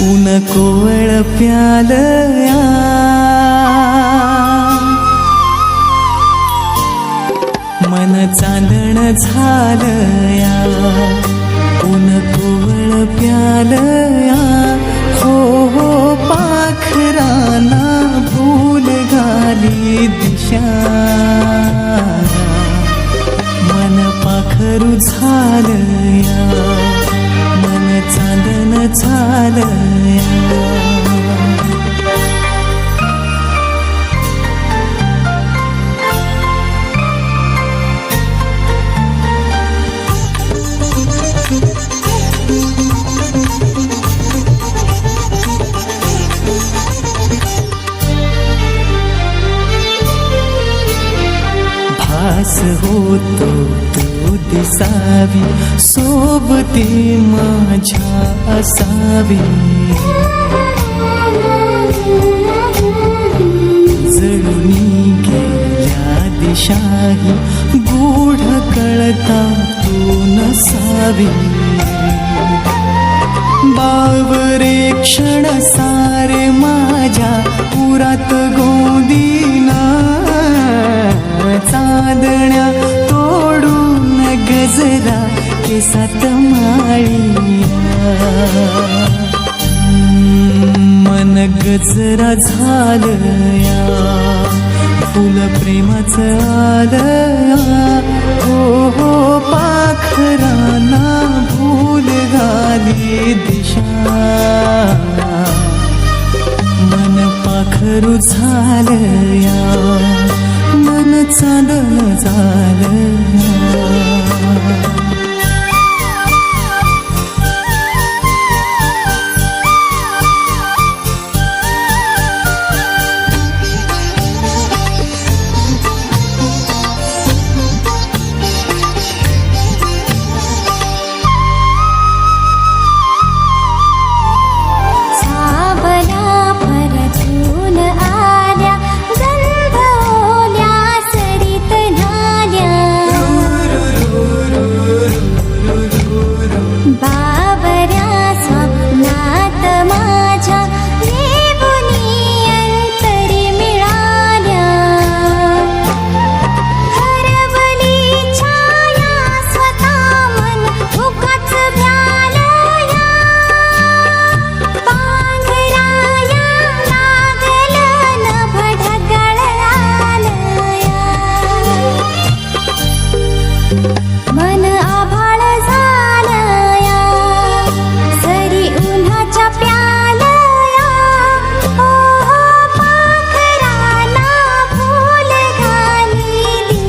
कोवळ प्यालया मन चांदण झालया ऊन कोवळ प्यालया भास होतो तू दिसावी सोबती माझ्या असावी. जळूनी गेल्या दिशाही गूढ कळता तू नसावी. बावरे क्षण सारे माझ्या पुरात गोंदीना चांदण्या तोडून गजरा केसात माळीया मन गजरा झालया फुल प्रेमाचं आलया. हो हो पाखराना भूल घाली दिशा. मन पाखरू झालया. चांदण झालं. मन आभार